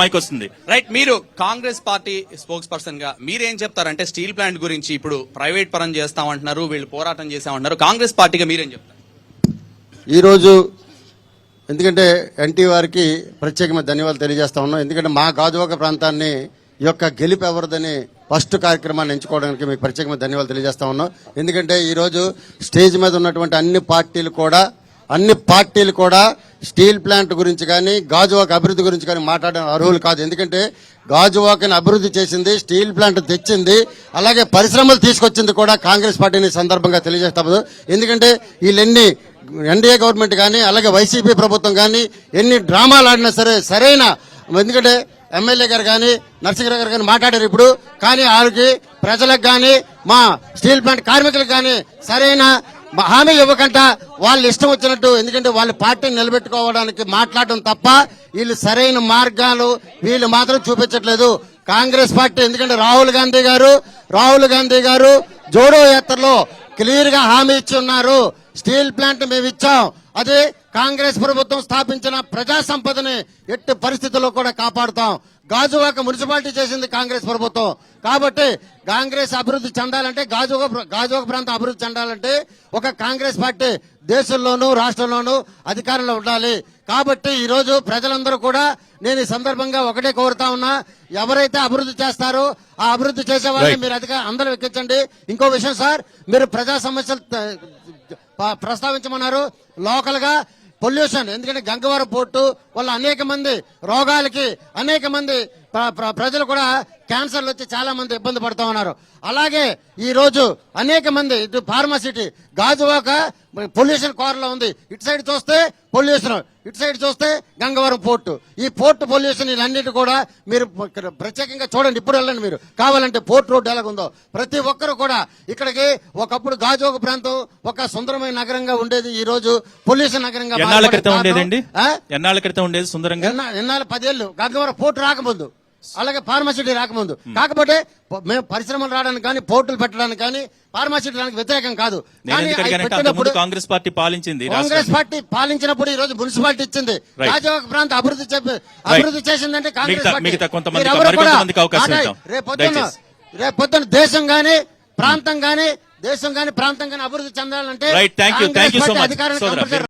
Mic వస్తుంది. Right మీరు Congress party spokes పర్సన్గా మీరేం చెప్తారంటే స్టీల్ ప్లాంట్ గురించి ఇప్పుడు ప్రైవేట్ పరం చేస్తామంటున్నారు వీళ్ళు పోరాటం చేస్తామంటున్నారు కాంగ్రెస్ పార్టీగా మీరేం చెప్తారు? ఈరోజు ఎందుకంటే ఎన్టీ వారికి ప్రత్యేకమైన ధన్యవాదాలు తెలియజేస్తా ఉన్నాం. ఎందుకంటే మా గాజువాక ప్రాంతాన్ని ఈ యొక్క గెలుపు ఎవరిదని ఫస్ట్ కార్యక్రమాన్ని ఎంచుకోవడానికి మీకు ప్రత్యేకమైన ధన్యవాదాలు తెలియజేస్తా ఉన్నాం. ఎందుకంటే ఈరోజు స్టేజ్ మీద ఉన్నటువంటి అన్ని పార్టీలు కూడా అన్ని పార్టీలు కూడా స్టీల్ ప్లాంట్ గురించి కానీ గాజువాక అభివృద్ధి గురించి కానీ మాట్లాడడం అర్హులు కాదు. ఎందుకంటే గాజువాకని అభివృద్ధి చేసింది స్టీల్ ప్లాంట్ తెచ్చింది అలాగే పరిశ్రమలు తీసుకొచ్చింది కూడా కాంగ్రెస్ పార్టీని సందర్భంగా తెలియజేస్తాము. ఎందుకంటే వీళ్ళెన్ని ఎన్డీఏ గవర్నమెంట్ కానీ అలాగే వైసీపీ ప్రభుత్వం కానీ ఎన్ని డ్రామాలు ఆడినా సరే సరైన ఎందుకంటే ఎమ్మెల్యే గారు కానీ నరసింహరావు గారు కానీ మాట్లాడారు ఇప్పుడు కానీ వాళ్ళకి ప్రజలకు కానీ మా స్టీల్ ప్లాంట్ కార్మికులకు కానీ సరైన హామీ ఇవ్వకుండా వాళ్ళు ఇష్టం వచ్చినట్టు ఎందుకంటే వాళ్ళ పార్టీని నిలబెట్టుకోవడానికి మాట్లాడడం తప్ప వీళ్ళు సరైన మార్గాలు వీళ్ళు మాత్రం చూపించట్లేదు. కాంగ్రెస్ పార్టీ ఎందుకంటే రాహుల్ గాంధీ గారు రాహుల్ గాంధీ గారు జోడో యాత్రలో క్లియర్గా హామీ ఇచ్చి ఉన్నారు. స్టీల్ ప్లాంట్ మేము ఇచ్చాం అదే కాంగ్రెస్ ప్రభుత్వం స్థాపించిన ప్రజా సంపదని ఎట్టి పరిస్థితుల్లో కూడా కాపాడుతాం. గాజువాక మున్సిపాలిటీ చేసింది కాంగ్రెస్ ప్రభుత్వం. కాబట్టి కాంగ్రెస్ అభివృద్ధి చెందాలంటే గాజువాక గాజువాక ప్రాంతం అభివృద్ధి చెందాలంటే ఒక కాంగ్రెస్ పార్టీ దేశంలోనూ రాష్ట్రంలోనూ అధికారంలో ఉండాలి. కాబట్టి ఈ రోజు ప్రజలందరూ కూడా నేను ఈ సందర్భంగా ఒకటే కోరుతా ఉన్నా ఎవరైతే అభివృద్ధి చేస్తారో ఆ అభివృద్ధి చేసే వాళ్ళని. మీరు అధిక అందరూ ఎక్కించండి ఇంకో విషయం సార్ మీరు ప్రజా సమస్యలు ప్రస్తావించమన్నారు లోకల్గా పొల్యూషన్ ఎందుకంటే గంగవరం పోర్టు వల్ల అనేక మంది రోగాలకి అనేక మంది ప్ర- ప్ర- ప్రజలు కూడా క్యాన్సర్లు వచ్చి చాలా మంది ఇబ్బంది పడుతూ ఉన్నారు. అలాగే ఈ రోజు అనేక మంది ఇటు ఫార్మసిటీ గాజువాక పొల్యూషన్ కోరలో ఉంది. ఇటు సైడ్ చూస్తే పొల్యూషన్ ఇటు సైడ్ చూస్తే గంగవరం పోర్టు. ఈ పోర్టు పొల్యూషన్ ఇవన్నిటి కూడా మీరు ప్రత్యేకంగా చూడండి ఇప్పుడు వెళ్ళండి మీరు. కావాలంటే పోర్ట్ రోడ్ ఎలాగుందో. ప్రతి ఒక్కరు కూడా ఇక్కడికి ఒకప్పుడు గాజువాక ప్రాంతం ఒక సుందరమైన నగరంగా ఉండేది. ఈ రోజు పొల్యూషన్ నగరంగా ఎన్నాళ్ళ క్రితం ఉండేది సుందరంగా? ఎన్నా- ఎన్నాళ్ళు పదేళ్ళు గంగవరం పోర్టు రాకముందు. అలాగే ఫార్మాసిటీ రాకముందు. కాకపోతే మేము పరిశ్రమలు రావడానికి కానీ పోర్టులు పెట్టడానికి కానీ ఫార్మాసిటీ రావడానికి వ్యతిరేకం కాదు. కాంగ్రెస్ పార్టీ పాలించింది కాంగ్రెస్. పార్టీ పాలించినప్పుడు ఈ రోజు మున్సిపాలిటీ ఇచ్చింది. రాజావాక ప్రాంత అభివృద్ధి చెప్పి అభివృద్ధి చేసిందంటే కాంగ్రెస్ పార్టీ. మిగతా కొంతమందికి- మీరెవరు కూడా మరికొంతమందికి అవకాశం ఆదాయ- ఇద్దాం. రేపు పొద్దున్న దయచేసి. రేపు పొద్దున్న దేశం గాని ప్రాంతం గాని దేశం గాని ప్రాంతం గాని అభివృద్ధి చెందాలంటే